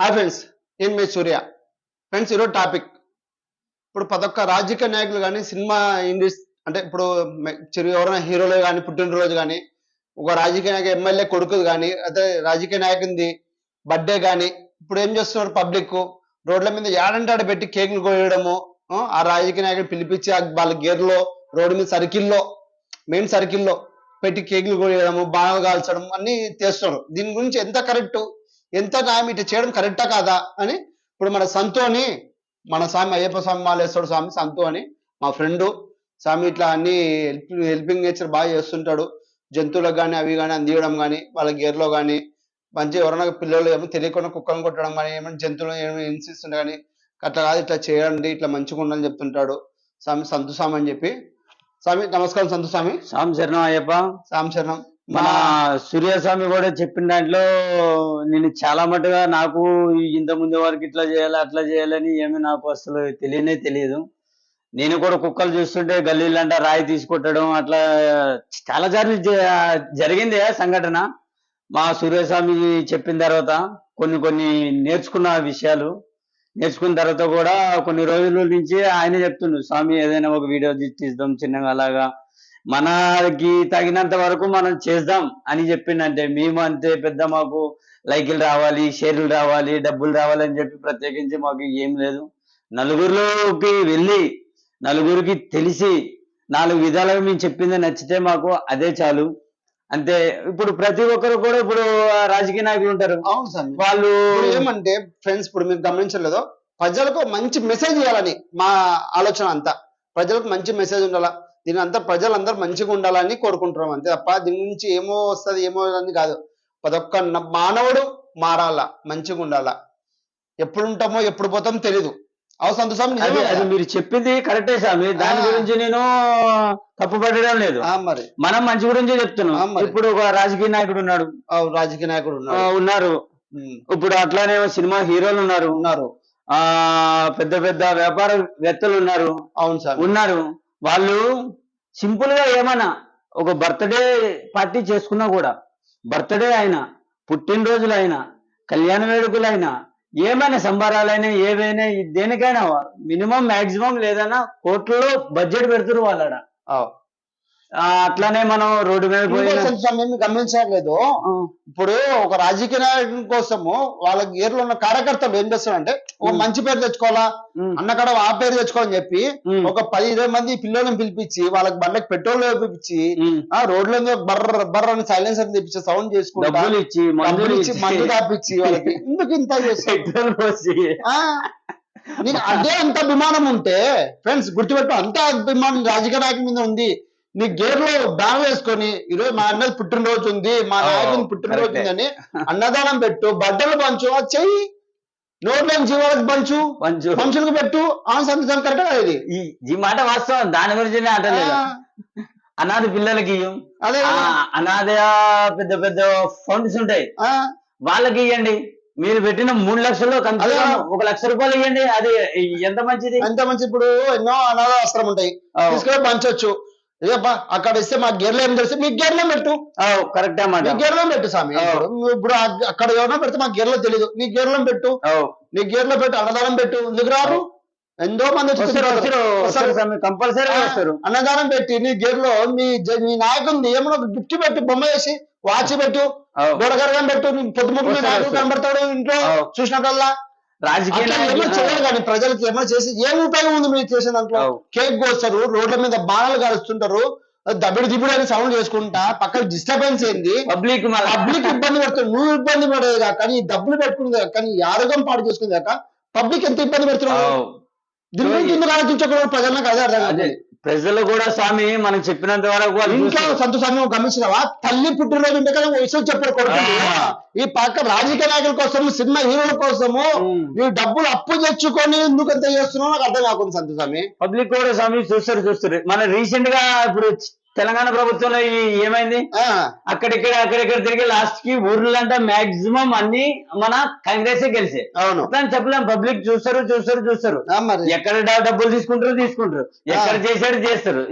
Hi friends నేను మీ సూర్య. Friends ఈరోజు topic ఇప్పుడు పదొక్క ఒక్క రాజకీయ నాయకులు కానీ సినిమా ఇండస్ట్రీ అంటే ఇప్పుడు చిరు ఎవరైనా హీరోలు కానీ పుట్టినరోజు కానీ ఒక రాజకీయ నాయక ఎమ్మెల్యే కొడుకుది కానీ అదే రాజకీయ నాయకునిది బర్త్డే కానీ ఇప్పుడు ఏం చేస్తున్నారు పబ్లిక్ రోడ్ల మీద ఏడంటే ఆడ పెట్టి కేకులు కొయ్యడము ఆ, రాజకీయ నాయకుడు పిలిపించి ఆ వాళ్ళ గేర్లో రోడ్డు మీద సర్కిల్లో మెయిన్ సర్కిల్లో పెట్టి కేకులు కోయడము బాగా కాల్చడం అన్ని చేస్తాడు దీని గురించి ఎంత కరెక్ట్ ఎంత న్యాయం ఇట్లా చేయడం కరెక్టా కాదా అని ఇప్పుడు మన సంతోని మన స్వామి అయ్యప్ప స్వామి మాలేశ్వర స్వామి సంతో అని మా ఫ్రెండ్ స్వామి ఇట్లా అన్ని హెల్ప్ హెల్పింగ్ నేచర్ బాగా చేస్తుంటాడు. జంతువులకు కానీ అవి కానీ అందియడం కానీ వాళ్ళ గేర్లో కానీ మంచి ఎవరైనా పిల్లలు ఏమో తెలియకుండా కుక్కలను కొట్టడం కానీ ఏమైనా జంతువులు ఏమైనా హింసిస్తుంటే కానీ అట్లా కాదు ఇట్లా చేయండి ఇట్లా మంచిగా ఉండాలని చెప్తుంటాడు. స్వామి సంతు స్వామి అని చెప్పి స్వామి నమస్కారం సంతు స్వామి. స్వామి శరణం అయ్యప్ప. స్వామి శరణం. మన సూర్యస్వామి కూడా చెప్పిన దాంట్లో నేను చాలా మటుగా నాకు ఇంత ముందు వరకు ఇట్లా చేయాలి అట్లా చేయాలని ఏమీ నాకు అసలు తెలియనే తెలియదు. నేను కూడా కుక్కలు చూస్తుంటే గల్లీలంట రాయి తీసుకొట్టడం అట్లా చాలా సార్లు జరిగింది సంఘటన. మా సూర్యస్వామి చెప్పిన తర్వాత కొన్ని కొన్ని నేర్చుకున్న విషయాలు. నేర్చుకున్న తర్వాత కూడా కొన్ని రోజుల నుంచి ఆయన చెప్తుండు స్వామి ఏదైనా ఒక వీడియో తీద్దాం చిన్నగా అలాగా. మనకి తగినంత వరకు మనం చేద్దాం అని చెప్పిండంటే మేము అంతే పెద్ద మాకు లైకులు రావాలి షేర్లు రావాలి డబ్బులు రావాలి అని చెప్పి ప్రత్యేకించి మాకు ఏం లేదు. నలుగురిలోకి వెళ్ళి నలుగురికి తెలిసి నాలుగు విధాలుగా మేము చెప్పింది నచ్చితే మాకు అదే చాలు. అంతే. ఇప్పుడు ప్రతి ఒక్కరు కూడా ఇప్పుడు రాజకీయ నాయకులు ఉంటారు. అవును స్వామి వాళ్ళు ఏమంటే ఫ్రెండ్స్ ఇప్పుడు మీరు గమనించలేదో ప్రజలకు మంచి మెసేజ్ ఇవ్వాలని మా ఆలోచన అంతా. ప్రజలకు మంచి మెసేజ్ ఉండాలా? దీని అంతా ప్రజలందరూ మంచిగా ఉండాలని కోరుకుంటున్నాం అంతే తప్ప దీని నుంచి ఏమో వస్తుంది ఏమో అని కాదు. ప్రతి మానవుడు మారాలా మంచిగా ఉండాలా? ఎప్పుడు ఉంటామో ఎప్పుడు పోతామో తెలీదు. అది? మీరు చెప్పింది కరెక్టే స్వామి. దాని. గురించి నేను తప్పు పట్టడం లేదు. మరి. మనం మంచి గురించి చెప్తున్నాం. ఇప్పుడు ఒక రాజకీయ నాయకుడు ఉన్నాడు. రాజకీయ నాయకుడు ఉన్నారు. ఇప్పుడు అట్లానే సినిమా హీరోలు ఉన్నారు. ఉన్నారు. ఆ పెద్ద పెద్ద వ్యాపారవేత్తలు ఉన్నారు. అవును సార్. ఉన్నారు. వాళ్ళు సింపుల్గా ఏమన్నా ఒక బర్త్డే పార్టీ చేసుకున్నా కూడా బర్త్డే అయినా పుట్టినరోజులు అయినా కళ్యాణ వేడుకలు అయినా ఏమైనా సంబరాలైనా ఏవైనా దేనికైనా మినిమం మాక్సిమం లేదన్నా కోట్లలో బడ్జెట్ పెడుతున్నారు వాళ్ళ అట్లానే మనం రోడ్డు మీద పోయిన ఆ, ఇప్పుడు ఒక రాజకీయ నాయకుని కోసము వాళ్ళ గేర్లో ఉన్న కార్యకర్తలు ఏం చేస్తారంటే ఒక. మంచి పేరు తెచ్చుకోవాలా? అన్నకాడ ఆ పేరు తెచ్చుకోవాలని చెప్పి ఒక పది ఇరవై మంది పిల్లలను పిలిపించి వాళ్ళకి బండ్లకి పెట్రోల్ ఉమ్. ఆ రోడ్ల మీద బర్ర బర్ర అని సైలెన్సర్ తెప్పించి సౌండ్ చేసుకుంటా ఇచ్చి మందులు ఇచ్చి మందు తాపించి వాళ్ళకి. ఎందుకు ఇంత నీకు అదే అంత అభిమానం ఉంటే ఫ్రెండ్స్ గుర్తుపెట్టు అంత అభిమానం రాజకీయ నాయకుడి మీద ఉంది. నీ గేర్లో బ్యాగ్ వేసుకొని ఈరోజు మా అన్నది పుట్టినరోజు ఉంది మా నాయకుని పుట్టినరోజు. ఉందని అన్నదానం పెట్టు బట్టలు పంచు అది చెయ్యి. నోట్ల జీవాలకు పంచు మంచు మనుషులకు పెట్టు ఆ సంతోషం కరెక్ట్ కదా ఇది ఈ మాట వాస్తవం దాని గురించి అంటలేదు. అనాథ పిల్లలకి అదే అనాథ పెద్ద పెద్ద ఫండ్స్ ఉంటాయి. ఆ, వాళ్ళకి ఇవ్వండి మీరు పెట్టిన మూడు లక్షల్లో అదే. ఒక లక్ష రూపాయలు ఇవ్వండి అది ఎంత మంచిది? ఎంత మంచి ఇప్పుడు ఎన్నో అనాథ వస్త్రం ఉంటాయి తీసుకొని పంచొచ్చు. ఏపా అక్కడ ఇస్తే మా గేర్లో ఏం తెలిసి? మీ గేర్లో పెట్టు? కరెక్టే మాట నీ గేర్లో పెట్టు స్వామి. ఇప్పుడు అక్కడ ఎవరైనా పెడితే మా గేర్లో తెలియదు నీ గేర్లో పెట్టు? నీ గేర్లో పెట్టు అన్నదానం పెట్టు. ఎందుకు రారు ఎంతో మంది కంపల్సరీ వస్తారు. అన్నదానం పెట్టి నీ గేర్లో మీ మీ నాయకుని ఏమైనా ఒక గిఫ్ట్ పెట్టు బొమ్మ వేసి వాచ్ పెట్టు ఆ, గొడగరగం పెట్టు నీ పొద్దు ముగ్గు మీ వస్తారు, నాయకుడు వస్తారు. కనబడతాడు ఇంట్లో ఆ. చూసినట్టల్లా రాజకీయ అట్లా ఏమైనా నాయకులు- చేయాలి కానీ ప్రజలకి ఏమైనా చేసి ఏం ఉపయోగం ఉంది మీరు చేసిన దాంట్లో. కేక్ కోస్తారు రోడ్ల మీద బాణాలు కాలుస్తుంటారు దబిడి దిబిడి అని సౌండ్ చేసుకుంటా పక్కన డిస్టర్బెన్స్ ఏంది? పబ్లిక్ పబ్లిక్ ఇబ్బంది పడుతుంది నువ్వు ఇబ్బంది పడేది కాక నీ డబ్బులు పెట్టుకునేది కాక నీ ఆరోగ్యం పాడు చేసుకునేది కాక పబ్లిక్ ఎంత ఇబ్బంది పెడుతున్నావు దీని గురించి ఎందుకు ఆలోచించకూడదు ప్రజలకు అదే అర్థం ప్రజలు కూడా స్వామి మనం చెప్పినంత వరకు చూస్తారు. సంతోషాన్ని గమనించినావా తల్లి పుట్టినరోజు ఉంటే కదా వయసు చెప్పాడు కొడుకు. ఈ పక్క రాజకీయ నాయకుల కోసము సినిమా హీరోల కోసము. నువ్వు డబ్బులు అప్పు తెచ్చుకొని ఎందుకు ఎంత చేస్తున్నావు నాకు అర్థం కాకుండా సంతోషామి పబ్లిక్ కూడా స్వామి చూస్తారు చూస్తారు మన రీసెంట్గా ఇప్పుడు తెలంగాణ ప్రభుత్వంలో ఏమైంది? అక్కడిక్కడ అక్కడిక్కడ తిరిగి లాస్ట్కి ఊర్లంతా మాక్సిమం అన్ని మన కాంగ్రెస్ గెలిచే. అవును. చెప్పలేం పబ్లిక్ చూస్తారు చూస్తారు చూస్తారు. ఎక్కడ డబ్బులు తీసుకుంటారు తీసుకుంటారు. ఎక్కడ చేశాడు చేస్తారు.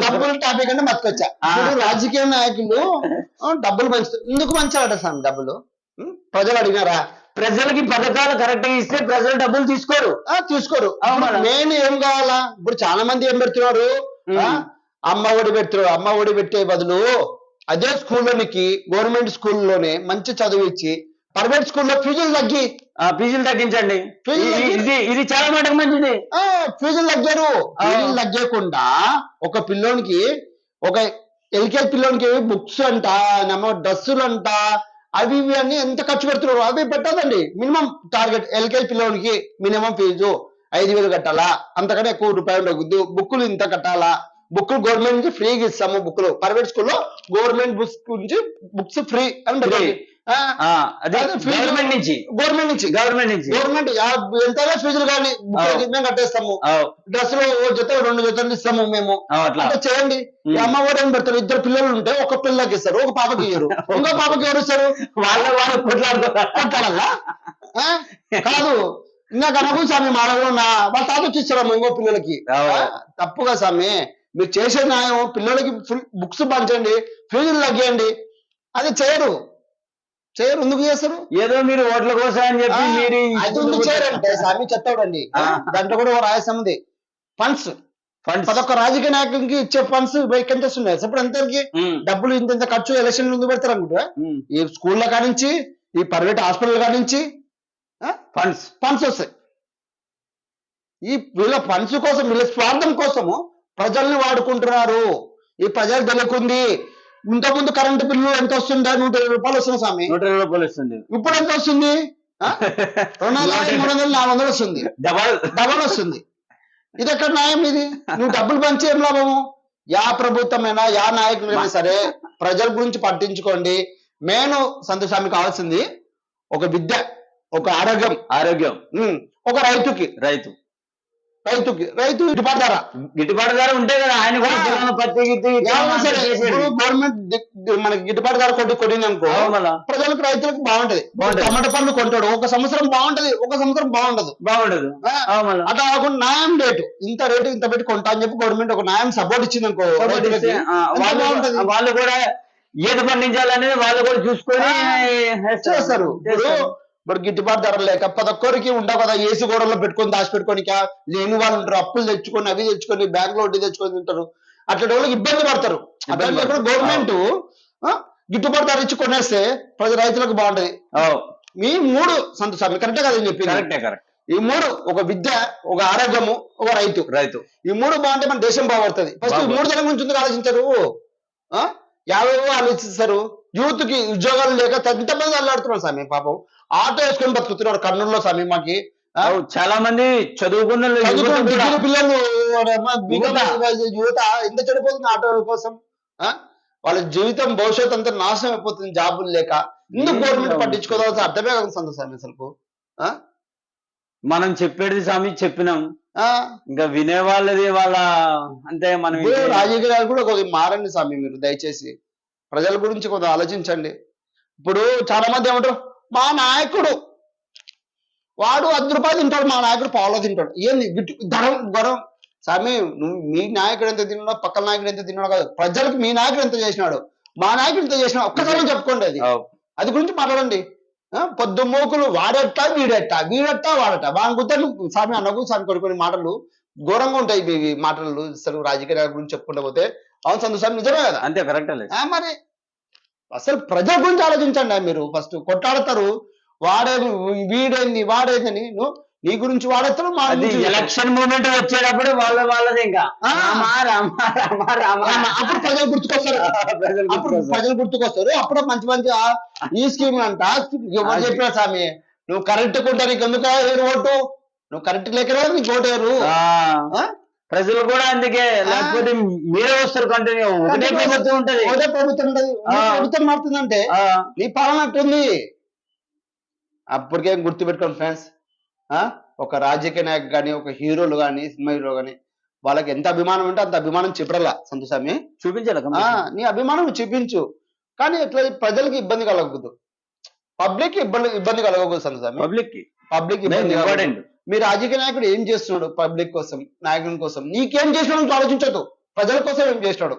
డబ్బులు టాపిక్ అంటే మర్చికొచ్చా రాజకీయ నాయకులు డబ్బులు పంచుతారు ఎందుకు పంచాలట స్వామి డబ్బులు? ప్రజలు అడిగినారా? ప్రజలకి పథకాలు కరెక్ట్గా ఇస్తే ప్రజలు డబ్బులు తీసుకోరు. ఆ, తీసుకోరు. అవునా? మెయిన్ ఏం కావాలా? ఇప్పుడు చాలా మంది ఏం పెడుతున్నారు. అమ్మ ఒడి పెడుతున్నారు అమ్మ ఒడి పెట్టే బదులు అదే స్కూల్లోనికి గవర్నమెంట్ స్కూల్లోనే మంచి చదువు ఇచ్చి ప్రైవేట్ స్కూల్లో ఫీజులు తగ్గి. ఫీజులు తగ్గించండి. ఇది- ఇది చాలా మటుకు మంచిది. ఫీజులు తగ్గారు. ఫీజులు తగ్గకుండా ఒక పిల్లోనికి ఒక ఎల్కేజీ పిల్లోనికి బుక్స్ అంట నమ్మ డ్రెస్సులు అంట అవి ఇవి అన్ని ఎంత ఖర్చు పెడుతున్నారు? అవి పెట్టదండి. మినిమం టార్గెట్ ఎల్కేజీ పిల్లోనికి మినిమం ఫీజు ఐదు వేలు కట్టాలా? అంతకంటే ఎక్కువ రూపాయలు ఉండకూడదు బుక్కులు ఇంత కట్టాలా? బుక్కులు గవర్నమెంట్ నుంచి ఫ్రీగా ఇస్తాము బుక్కులు. ప్రైవేట్ స్కూల్లో గవర్నమెంట్ బుక్స్ నుంచి బుక్స్ ఫ్రీ అని గవర్నమెంట్ నుంచి. గవర్నమెంట్ నుంచి. గవర్నమెంట్ నుంచి. గవర్నమెంట్ ఎంతగా ఫీజులు కానీ మేము కట్టేస్తాము. డ్రెస్సులు జత రెండు జతలు ఇస్తాము మేము. అట్లా. చేయండి. అమ్మ కూడా ఏం పెడతారు. ఇద్దరు పిల్లలు ఉంటే ఒక పిల్లకి ఇస్తారు. ఒక పాపకి ఇయ్యరు. ఇంకో పాపకి ఎవరు ఇస్తారు? వాళ్ళ వాళ్ళు? ఆ? కాదు. ఇంకా కనుక స్వామి మాడలో నా వాళ్ళ తాత వచ్చి ఇస్తారమ్మ ఇంకో పిల్లలకి? తప్పుగా స్వామి. మీరు చేసే న్యాయం పిల్లలకి ఫుల్ బుక్స్ పంచండి ఫీజులు తగ్గియండి అది చేయరు. చేయరు. ఎందుకు చేస్తారు? ఏదో మీరు ఓట్ల కోసం అని చెప్పి మీరు ఎందుకు చేయరంటే స్వామి. దాంట్లో కూడా ఒక రాయసం ఉంది. ఫండ్స్ ఫండ్స్ ప్రతి రాజకీయ నాయకునికి ఇచ్చే ఫండ్స్ వేకెంటెస్ ఉన్నాయి. ఇప్పుడు ఎంతకి డబ్బులు ఇంత ఇంత ఖర్చు ఎలక్షన్ ముందు పెడతారు అనుకుంటా ఈ స్కూళ్ళ కానించి ఈ ప్రైవేట్ హాస్పిటల్ కానించి ఫండ్స్ ఫండ్స్ వస్తాయి. ఈ వీళ్ళ ఫండ్స్ కోసం వీళ్ళ స్వార్థం కోసము ప్రజల్ని వాడుకుంటున్నారు. ఈ ప్రజలు తెలియకుంది. ఇంతకుముందు కరెంటు బిల్లు ఎంత వస్తుందా నూట ఇరవై రూపాయలు వస్తుంది స్వామి. నూట ఇరవై రూపాయలు వస్తుంది ఇప్పుడు ఎంత వస్తుంది? రెండు వందల మూడు వందలు నాలుగు వందలు వస్తుంది. డబల్. డబల్ వస్తుంది. ఇది ఎక్కడ న్యాయం ఇది? నువ్వు డబ్బులు పంచి ఏం లాభము? యా ప్రభుత్వమైనా యా నాయకులైనా సరే ప్రజల గురించి పట్టించుకోండి. మెయిన్ సంతోషానికి కావాల్సింది ఒక విద్య ఒక ఆరోగ్యం. ఆరోగ్యం. ఒక రైతుకి. రైతు. రైతుకి రైతు గిట్టుబాటు ధర గిట్టుబాటు ధర ఉంటే కదా ఆయన కూడా పత్తి గవర్నమెంట్ మనకి గిట్టుబాటు ధర కొట్టి కొట్టింది అనుకో. ప్రజలకు రైతులకు బాగుంటది. బాగుంటది. టమాటా పండ్లు కొంటాడు ఒక సంవత్సరం బాగుంటది ఒక సంవత్సరం బాగుండదు. మళ్ళా. అట్లా కాకుండా న్యాయం రేటు ఇంత రేటు ఇంత పెట్టి కొంటా అని చెప్పి గవర్నమెంట్ ఒక న్యాయం సపోర్ట్ ఇచ్చింది అనుకో వాళ్ళు బాగుంటది? కూడా ఏది పండించాలనేది వాళ్ళు కూడా చూసుకొని చేస్తారు. ఇప్పుడు గిట్టుబాటు ధర లేక ప్రతి ఒక్కరికి ఉండవు కదా ఏసీ గోడలో పెట్టుకొని దాచిపెట్టుకొని లేని వాళ్ళు ఉంటారు అప్పులు తెచ్చుకొని అవి తెచ్చుకొని బ్యాంక్లో వడ్డీ తెచ్చుకొని తింటారు. అట్లాంటి వాళ్ళకి ఇబ్బంది పడతారు. అట్లాంటి. గవర్నమెంట్ గిట్టుబాటు ధర ఇచ్చి కొనేస్తే ప్రతి రైతులకు బాగుంటది. మీ మూడు సంతోషం కరెక్టే కదా చెప్పింది? కరెక్టే కరెక్ట్. ఈ మూడు ఒక విద్య ఒక ఆరోగ్యము ఒక రైతు. రైతు. ఈ మూడు బాగుంటే మన దేశం బాగుపడుతుంది. ఫస్ట్. మూడు తరం గురించి ఎందుకు ఆలోచించరు? యాభై ఆలోచిస్తారు. యూత్కి ఉద్యోగాలు లేక ఎంతమంది అల్లాడుతున్నారు స్వామి పాపం. ఆటో వేసుకొని బతుకుతున్నారు కర్నూలులో స్వామి మాకి. చాలా మంది చదువుకున్న పిల్లలు యువత. ఎంత చెడిపోతుంది ఆటో కోసం? ఆ? వాళ్ళ జీవితం భవిష్యత్ అంతా నాశనం అయిపోతుంది జాబులు లేక. ఎందుకు గవర్నమెంట్ కావాలి? పట్టించుకోవాల్సిన అర్థమే కాదు స్వామి అసలు మనం చెప్పేది స్వామి చెప్పినాం. ఆ? ఇంకా వినే వాళ్ళది వాళ్ళ అంతే మనం రాజకీయాలు కూడా కొద్దిగా మారండి స్వామి మీరు దయచేసి. ప్రజల గురించి కొద్దిగా ఆలోచించండి. ఇప్పుడు చాలా మంది ఏమంటారు? మా నాయకుడు. వాడు అర్ధ రూపాయలు తింటాడు మా నాయకుడు పావులో తింటాడు. ఏంది ధరం గొరం స్వామి నువ్వు మీ నాయకుడు ఎంత తిన్నాడో పక్కన నాయకుడు ఎంత తిన్నాడో కాదు ప్రజలకు మీ నాయకుడు ఎంత చేసినాడు మా నాయకుడు ఎంత చేసినాడు ఒక్కసారి చెప్పుకోండి అది. అది గురించి మాట్లాడండి. పొద్దు మోకులు వాడెట్టా వీడెట్టా? వీడెట్టా వాడట వాని గుద్దలు స్వామి అన్నకు స్వామి కొన్ని కొన్ని మాటలు ఘోరంగా ఉంటాయి ఇవి- మాటలు అసలు రాజకీయ నాయకుల గురించి చెప్పుకుంటూ పోతే. అవును సందు స్వామి నిజమే కదా? అంతే కరెక్ట్ మరి అసలు ప్రజల గురించి ఆలోచించండి మీరు. ఫస్ట్ కొట్టాడతారు వాడేది వీడేంది వాడేదని నీ? గురించి వాడేస్తారు మా ఎలక్షన్ మూమెంట్ వచ్చేటప్పుడు వాళ్ళ వాళ్ళది ఇంకా. అప్పుడు ప్రజలు గుర్తుకొస్తారు. అప్పుడు. ప్రజలు గుర్తుకొస్తారు. అప్పుడు మంచి మంచి ఈ స్కీమ్ అంట. ఎవరు. చెప్పినా స్వామి నువ్వు కరెక్ట్ కొంటా నీకు ఎందుకు ఓటు? నువ్వు కరెక్ట్ లేకరా నీకు ఓటు వేరు ఆ, ఆ? ప్రజలు కూడా అందుకే లేకపోతే మీరే వస్తారు కంటిన్యూ. ఒకటే ప్రభుత్వం ఉంటది. ఒకటే ప్రభుత్వం ఉంటది. మారుతుందంటే నీ పాలన అట్టుంది అప్పటికేం గుర్తుపెట్టుకోండి ఫ్రెండ్స్. ఒక రాజకీయ నాయకు కానీ ఒక హీరోలు కానీ సినిమా హీరో కానీ వాళ్ళకి ఎంత అభిమానం ఉంటే అంత అభిమానం చెప్పరలా సంతోషామి చూపించాలి నీ అభిమానం చూపించు. కానీ ఇట్లా ప్రజలకి ఇబ్బంది కలగకూడదు. పబ్లిక్ ఇబ్బంది ఇబ్బంది కలగకూడదు సంతోషామి పబ్లిక్కి పబ్లిక్ ఇబ్బంది. ఇంపార్టెంట్. మీ రాజకీయ నాయకుడు ఏం చేస్తున్నాడు పబ్లిక్ కోసం నాయకుని కోసం? నీకేం చేసినాడు నువ్వు ఆలోచించదు ప్రజల కోసం ఏం చేసినాడు.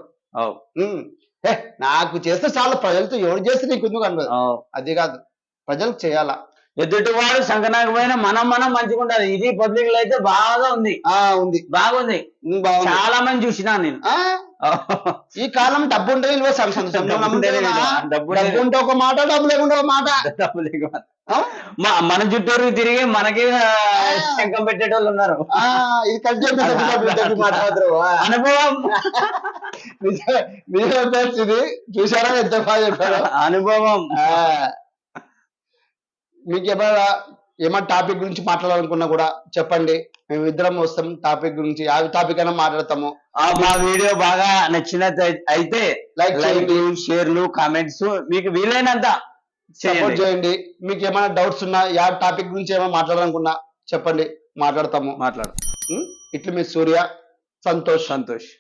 ఏ నాకు చేస్తే చాలు. ప్రజలతో ఎవరు చేస్తే నీకు ఎందుకు అన్నది అది కాదు. ప్రజలకు చేయాలా? ఎదుటి వాడు సంకనాకపోయినా మనం మనం మంచిగా ఉండాలి. ఇది పబ్లిక్లో అయితే బాగా ఉంది. ఆ ఉంది. బాగుంది. చాలా మంది చూసినా నేను. ఆ, ఈ కాలం డబ్బు ఉంటే డబ్బు ఉంటే. డబ్బు డబ్బు ఒక మాట డబ్బు లేకుండా ఒక మాట. డబ్బులు ఎక్కువ. మన చుట్టూరు తిరిగి మనకి శంఖం పెట్టేటోళ్ళు ఉన్నారు. ఇది అనుభవం. ఇది. చూసారా ఎంత బాగా చెప్పారు? అనుభవం. మీకు ఏమైనా ఏమైనా టాపిక్ గురించి మాట్లాడాలనుకున్నా కూడా చెప్పండి. మేము ఇద్దరం వస్తాం టాపిక్ గురించి. ఆ టాపిక్ అయినా మాట్లాడతాము. మా వీడియో బాగా నచ్చినట్టు అయితే చేయండి. లైక్లు షేర్లు కామెంట్స్. మీకు వీలైనంత సపోర్ట్ చేయండి. మీకు ఏమైనా డౌట్స్ ఉన్నా యా టాపిక్ గురించి ఏమైనా మాట్లాడాలనుకున్నా చెప్పండి. మాట్లాడతాము. మాట్లాడు? ఇట్లు మీ సూర్య సంతోష్. సంతోష్.